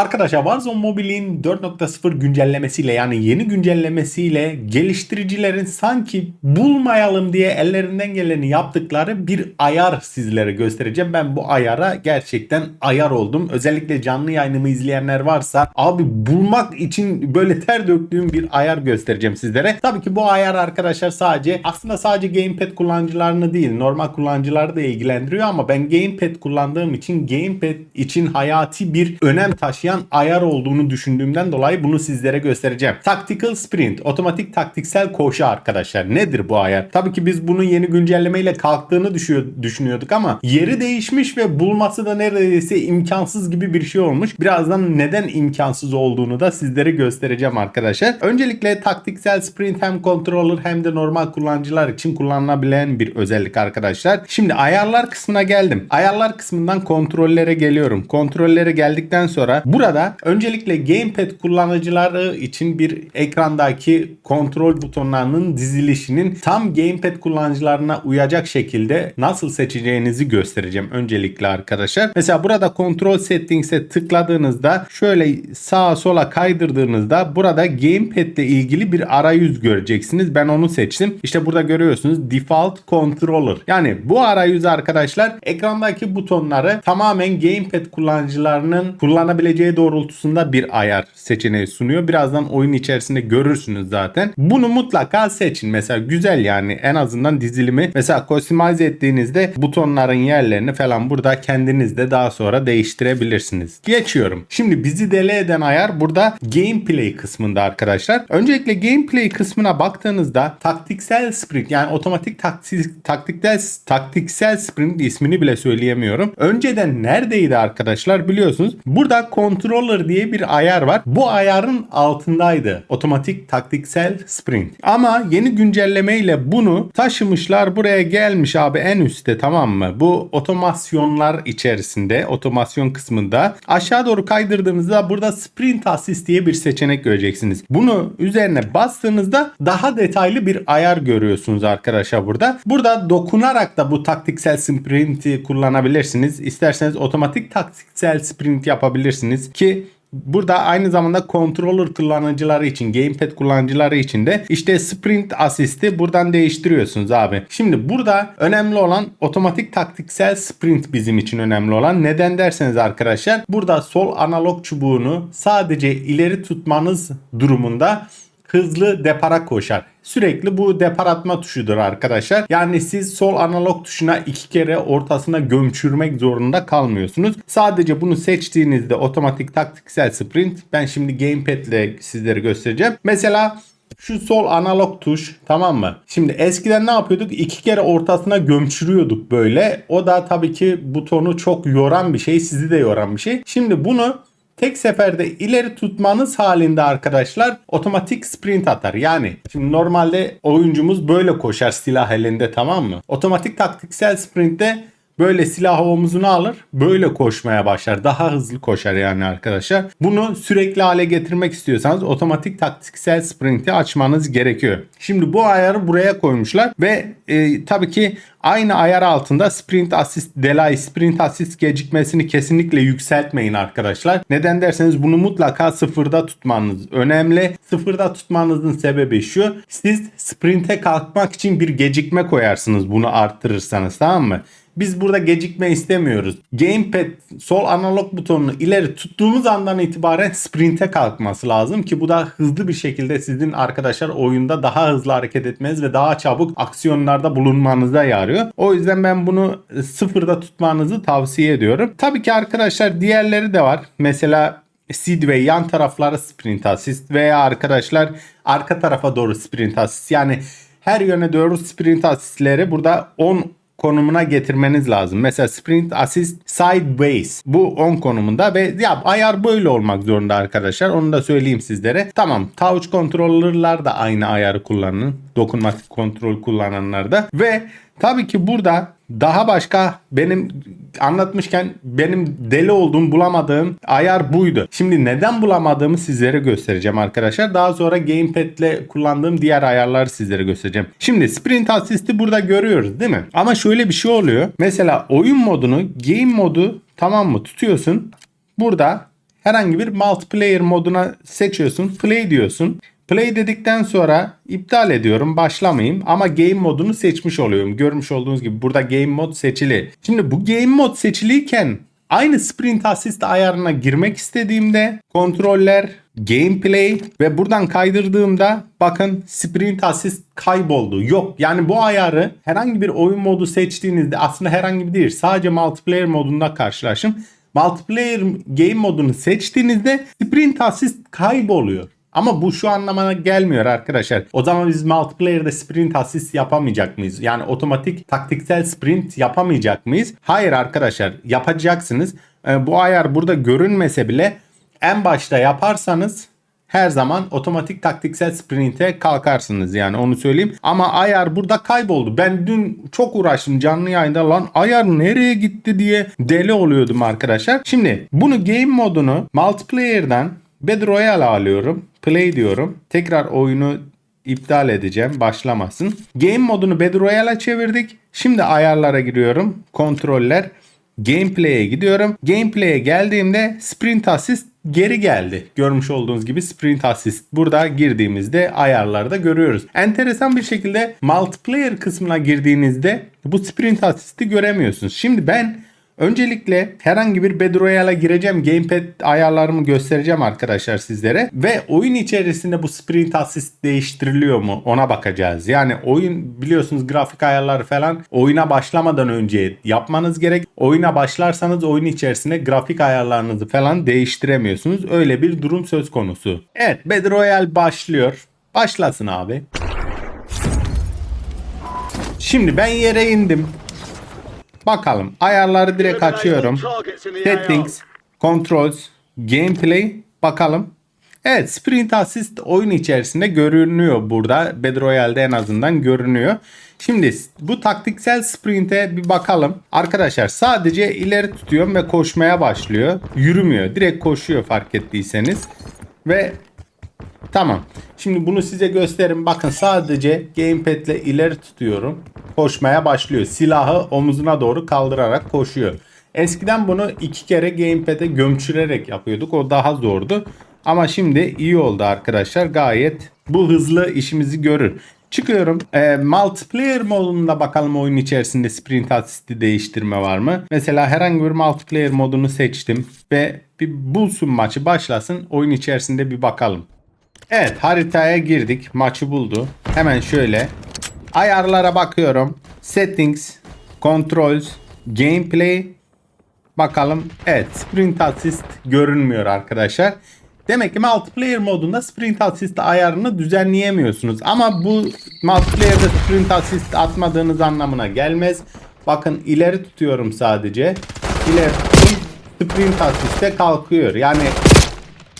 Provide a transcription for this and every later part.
Arkadaşlar Warzone Mobile'in 4.0 güncellemesiyle yani yeni güncellemesiyle geliştiricilerin sanki bulmayalım diye ellerinden geleni yaptıkları bir ayar sizlere göstereceğim. Ben bu ayara gerçekten ayar oldum. Özellikle canlı yayınımı izleyenler varsa abi bulmak için böyle ter döktüğüm bir ayar göstereceğim sizlere. Tabii ki bu ayar arkadaşlar sadece aslında sadece gamepad kullanıcılarını değil normal kullanıcıları da ilgilendiriyor ama ben gamepad kullandığım için gamepad için hayati bir önem taşıyan ayar olduğunu düşündüğümden dolayı bunu sizlere göstereceğim. Tactical Sprint, otomatik taktiksel koşu arkadaşlar. Nedir bu ayar? Tabii ki biz bunun yeni güncellemeyle kalktığını düşüyor, düşünüyorduk ama yeri değişmiş ve bulması da neredeyse imkansız gibi bir şey olmuş. Birazdan neden imkansız olduğunu da sizlere göstereceğim arkadaşlar. Öncelikle taktiksel sprint hem controller hem de normal kullanıcılar için kullanılabilen bir özellik arkadaşlar. Şimdi ayarlar kısmına geldim. Ayarlar kısmından kontrollere geliyorum. Kontrollere geldikten sonra burada öncelikle gamepad kullanıcıları için bir ekrandaki kontrol butonlarının dizilişinin tam gamepad kullanıcılarına uyacak şekilde nasıl seçeceğinizi göstereceğim öncelikle arkadaşlar. Mesela burada kontrol settings'e tıkladığınızda şöyle sağa sola kaydırdığınızda burada gamepad ile ilgili bir arayüz göreceksiniz. Ben onu seçtim. İşte burada görüyorsunuz default controller. Yani bu arayüz arkadaşlar ekrandaki butonları tamamen gamepad kullanıcılarının kullanabileceği doğrultusunda bir ayar seçeneği sunuyor. Birazdan oyun içerisinde görürsünüz zaten. Bunu mutlaka seçin. Mesela güzel yani en azından dizilimi mesela customize ettiğinizde butonların yerlerini falan burada kendiniz de daha sonra değiştirebilirsiniz. Geçiyorum. Şimdi bizi deli eden ayar burada gameplay kısmında arkadaşlar. Öncelikle gameplay kısmına baktığınızda taktiksel sprint yani otomatik taktik, taktiksel, taktiksel sprint ismini bile söyleyemiyorum. Önceden neredeydi arkadaşlar biliyorsunuz. Burada controller diye bir ayar var. Bu ayarın altındaydı. Otomatik taktiksel sprint. Ama yeni güncellemeyle bunu taşımışlar buraya gelmiş abi en üstte tamam mı? Bu otomasyonlar içerisinde otomasyon kısmında aşağı doğru kaydırdığınızda burada sprint assist diye bir seçenek göreceksiniz. Bunu üzerine bastığınızda daha detaylı bir ayar görüyorsunuz arkadaşlar burada. Burada dokunarak da bu taktiksel sprinti kullanabilirsiniz. İsterseniz otomatik taktiksel sprint yapabilirsiniz ki Burada aynı zamanda controller kullanıcıları için, gamepad kullanıcıları için de işte sprint asisti buradan değiştiriyorsunuz abi. Şimdi burada önemli olan otomatik taktiksel sprint bizim için önemli olan. Neden derseniz arkadaşlar burada sol analog çubuğunu sadece ileri tutmanız durumunda hızlı depara koşar. Sürekli bu depar atma tuşudur arkadaşlar. Yani siz sol analog tuşuna iki kere ortasına gömçürmek zorunda kalmıyorsunuz. Sadece bunu seçtiğinizde otomatik taktiksel sprint ben şimdi gamepad ile sizlere göstereceğim. Mesela şu sol analog tuş tamam mı? Şimdi eskiden ne yapıyorduk? İki kere ortasına gömçürüyorduk böyle. O da tabii ki butonu çok yoran bir şey. Sizi de yoran bir şey. Şimdi bunu tek seferde ileri tutmanız halinde arkadaşlar otomatik sprint atar. Yani şimdi normalde oyuncumuz böyle koşar silah elinde tamam mı? Otomatik taktiksel sprintte böyle silah omuzuna alır böyle koşmaya başlar. Daha hızlı koşar yani arkadaşlar. Bunu sürekli hale getirmek istiyorsanız otomatik taktiksel sprinti açmanız gerekiyor. Şimdi bu ayarı buraya koymuşlar ve e, tabii ki aynı ayar altında sprint assist delay sprint assist gecikmesini kesinlikle yükseltmeyin arkadaşlar. Neden derseniz bunu mutlaka sıfırda tutmanız önemli. Sıfırda tutmanızın sebebi şu. Siz sprinte kalkmak için bir gecikme koyarsınız bunu arttırırsanız tamam mı? Biz burada gecikme istemiyoruz. Gamepad sol analog butonunu ileri tuttuğumuz andan itibaren sprinte kalkması lazım ki bu da hızlı bir şekilde sizin arkadaşlar oyunda daha hızlı hareket etmeniz ve daha çabuk aksiyonlarda bulunmanıza yarıyor. O yüzden ben bunu sıfırda tutmanızı tavsiye ediyorum. Tabii ki arkadaşlar diğerleri de var. Mesela Sidway yan tarafları sprint assist veya arkadaşlar arka tarafa doğru sprint assist yani her yöne doğru sprint asistleri burada 10 konumuna getirmeniz lazım. Mesela sprint assist sideways bu 10 konumunda ve ya ayar böyle olmak zorunda arkadaşlar. Onu da söyleyeyim sizlere. Tamam touch controller'lar da aynı ayarı kullanın. Dokunmatik kontrol kullananlar da ve tabii ki burada daha başka benim anlatmışken benim deli olduğum bulamadığım ayar buydu. Şimdi neden bulamadığımı sizlere göstereceğim arkadaşlar. Daha sonra gamepad ile kullandığım diğer ayarları sizlere göstereceğim. Şimdi sprint assist'i burada görüyoruz değil mi? Ama şöyle bir şey oluyor. Mesela oyun modunu game modu tamam mı tutuyorsun. Burada herhangi bir multiplayer moduna seçiyorsun. Play diyorsun. Play dedikten sonra iptal ediyorum başlamayayım ama game modunu seçmiş oluyorum. Görmüş olduğunuz gibi burada game mod seçili. Şimdi bu game mod seçiliyken aynı sprint assist ayarına girmek istediğimde kontroller, gameplay ve buradan kaydırdığımda bakın sprint assist kayboldu. Yok yani bu ayarı herhangi bir oyun modu seçtiğinizde aslında herhangi bir değil sadece multiplayer modunda karşılaşın. Multiplayer game modunu seçtiğinizde sprint assist kayboluyor. Ama bu şu anlamına gelmiyor arkadaşlar. O zaman biz multiplayer'da sprint assist yapamayacak mıyız? Yani otomatik taktiksel sprint yapamayacak mıyız? Hayır arkadaşlar yapacaksınız. Ee, bu ayar burada görünmese bile en başta yaparsanız her zaman otomatik taktiksel sprinte kalkarsınız yani onu söyleyeyim. Ama ayar burada kayboldu. Ben dün çok uğraştım canlı yayında lan ayar nereye gitti diye deli oluyordum arkadaşlar. Şimdi bunu game modunu multiplayer'dan Battle Royale alıyorum. Play diyorum. Tekrar oyunu iptal edeceğim. Başlamasın. Game modunu Battle Royale'a çevirdik. Şimdi ayarlara giriyorum. Kontroller. Gameplay'e gidiyorum. Gameplay'e geldiğimde Sprint Assist geri geldi. Görmüş olduğunuz gibi Sprint Assist burada girdiğimizde ayarlarda görüyoruz. Enteresan bir şekilde multiplayer kısmına girdiğinizde bu Sprint Assist'i göremiyorsunuz. Şimdi ben Öncelikle herhangi bir Battle Royale'a gireceğim. Gamepad ayarlarımı göstereceğim arkadaşlar sizlere. Ve oyun içerisinde bu sprint assist değiştiriliyor mu ona bakacağız. Yani oyun biliyorsunuz grafik ayarları falan oyuna başlamadan önce yapmanız gerek. Oyuna başlarsanız oyun içerisinde grafik ayarlarınızı falan değiştiremiyorsunuz. Öyle bir durum söz konusu. Evet Battle Royale başlıyor. Başlasın abi. Şimdi ben yere indim. Bakalım ayarları direkt açıyorum. Settings, Controls, Gameplay bakalım. Evet Sprint Assist oyun içerisinde görünüyor burada. Battle Royale'de en azından görünüyor. Şimdi bu taktiksel sprint'e bir bakalım. Arkadaşlar sadece ileri tutuyorum ve koşmaya başlıyor. Yürümüyor. Direkt koşuyor fark ettiyseniz. Ve Tamam. Şimdi bunu size gösterin. Bakın sadece gamepad ile ileri tutuyorum. Koşmaya başlıyor. Silahı omuzuna doğru kaldırarak koşuyor. Eskiden bunu iki kere gamepad'e gömçürerek yapıyorduk. O daha zordu. Ama şimdi iyi oldu arkadaşlar. Gayet bu hızlı işimizi görür. Çıkıyorum. E, multiplayer modunda bakalım oyun içerisinde sprint asisti değiştirme var mı? Mesela herhangi bir multiplayer modunu seçtim ve bir bulsun maçı başlasın. Oyun içerisinde bir bakalım. Evet haritaya girdik. Maçı buldu. Hemen şöyle. Ayarlara bakıyorum. Settings, Controls, Gameplay. Bakalım. Evet Sprint Assist görünmüyor arkadaşlar. Demek ki multiplayer modunda sprint assist ayarını düzenleyemiyorsunuz. Ama bu multiplayer'da sprint assist atmadığınız anlamına gelmez. Bakın ileri tutuyorum sadece. İleri sprint assist'e kalkıyor. Yani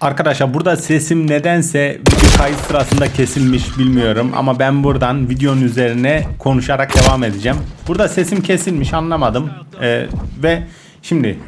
Arkadaşlar burada sesim nedense video kayıt sırasında kesilmiş bilmiyorum ama ben buradan videonun üzerine konuşarak devam edeceğim. Burada sesim kesilmiş anlamadım ee, ve şimdi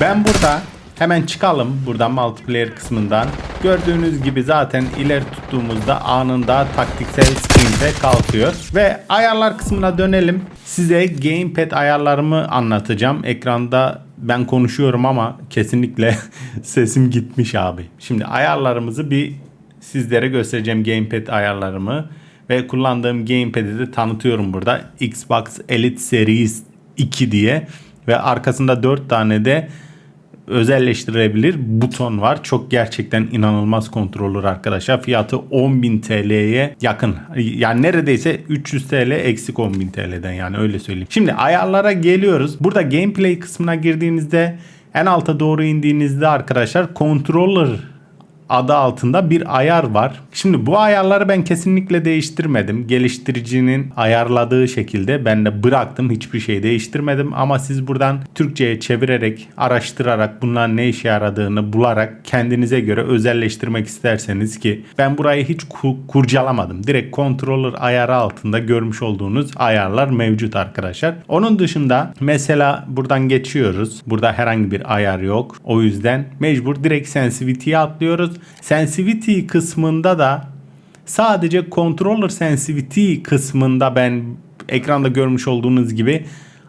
ben burada hemen çıkalım buradan multiplayer kısmından. Gördüğünüz gibi zaten ileri tuttuğumuzda anında taktiksel sprint'e kalkıyor. Ve ayarlar kısmına dönelim. Size gamepad ayarlarımı anlatacağım. Ekranda ben konuşuyorum ama kesinlikle sesim gitmiş abi. Şimdi ayarlarımızı bir sizlere göstereceğim gamepad ayarlarımı ve kullandığım gamepad'i de tanıtıyorum burada. Xbox Elite Series 2 diye ve arkasında 4 tane de özelleştirebilir buton var. Çok gerçekten inanılmaz kontrolör arkadaşlar. Fiyatı 10.000 TL'ye yakın. Yani neredeyse 300 TL eksik 10.000 TL'den yani öyle söyleyeyim. Şimdi ayarlara geliyoruz. Burada gameplay kısmına girdiğinizde en alta doğru indiğinizde arkadaşlar controller adı altında bir ayar var. Şimdi bu ayarları ben kesinlikle değiştirmedim. Geliştiricinin ayarladığı şekilde ben de bıraktım. Hiçbir şey değiştirmedim ama siz buradan Türkçe'ye çevirerek, araştırarak bunların ne işe yaradığını bularak kendinize göre özelleştirmek isterseniz ki ben burayı hiç kurcalamadım. Direkt controller ayarı altında görmüş olduğunuz ayarlar mevcut arkadaşlar. Onun dışında mesela buradan geçiyoruz. Burada herhangi bir ayar yok. O yüzden mecbur direkt sensitivity'ye atlıyoruz Sensitivity kısmında da sadece controller sensitivity kısmında ben ekranda görmüş olduğunuz gibi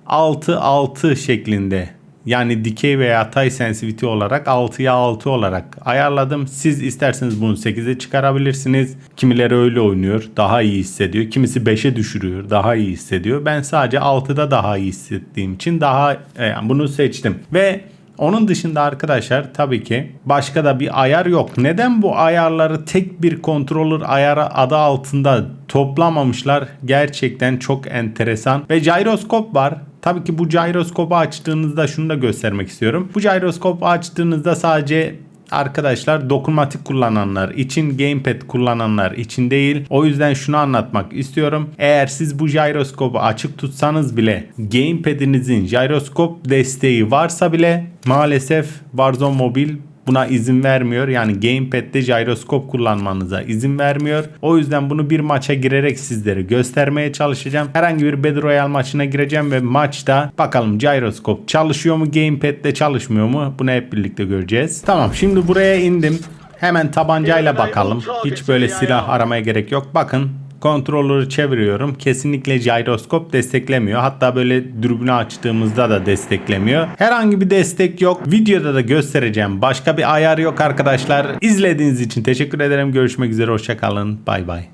6 6 şeklinde yani dikey veya yatay sensitivity olarak 6'ya 6 olarak ayarladım. Siz isterseniz bunu 8'e çıkarabilirsiniz. Kimileri öyle oynuyor daha iyi hissediyor. Kimisi 5'e düşürüyor daha iyi hissediyor. Ben sadece 6'da daha iyi hissettiğim için daha e, yani bunu seçtim. Ve onun dışında arkadaşlar tabii ki başka da bir ayar yok. Neden bu ayarları tek bir controller ayarı adı altında toplamamışlar? Gerçekten çok enteresan. Ve gyroskop var. Tabii ki bu gyroskopu açtığınızda şunu da göstermek istiyorum. Bu gyroskopu açtığınızda sadece Arkadaşlar dokunmatik kullananlar için gamepad kullananlar için değil. O yüzden şunu anlatmak istiyorum. Eğer siz bu gyroskopu açık tutsanız bile gamepad'inizin gyroskop desteği varsa bile maalesef Warzone Mobil buna izin vermiyor. Yani gamepad'de gyroskop kullanmanıza izin vermiyor. O yüzden bunu bir maça girerek sizlere göstermeye çalışacağım. Herhangi bir Battle Royale maçına gireceğim ve maçta bakalım gyroskop çalışıyor mu? Gamepad'de çalışmıyor mu? Bunu hep birlikte göreceğiz. Tamam şimdi buraya indim. Hemen tabancayla bakalım. Hiç böyle silah aramaya gerek yok. Bakın Kontrolörü çeviriyorum. Kesinlikle gyroskop desteklemiyor. Hatta böyle dürbünü açtığımızda da desteklemiyor. Herhangi bir destek yok. Videoda da göstereceğim. Başka bir ayar yok arkadaşlar. İzlediğiniz için teşekkür ederim. Görüşmek üzere. Hoşçakalın. Bay bay.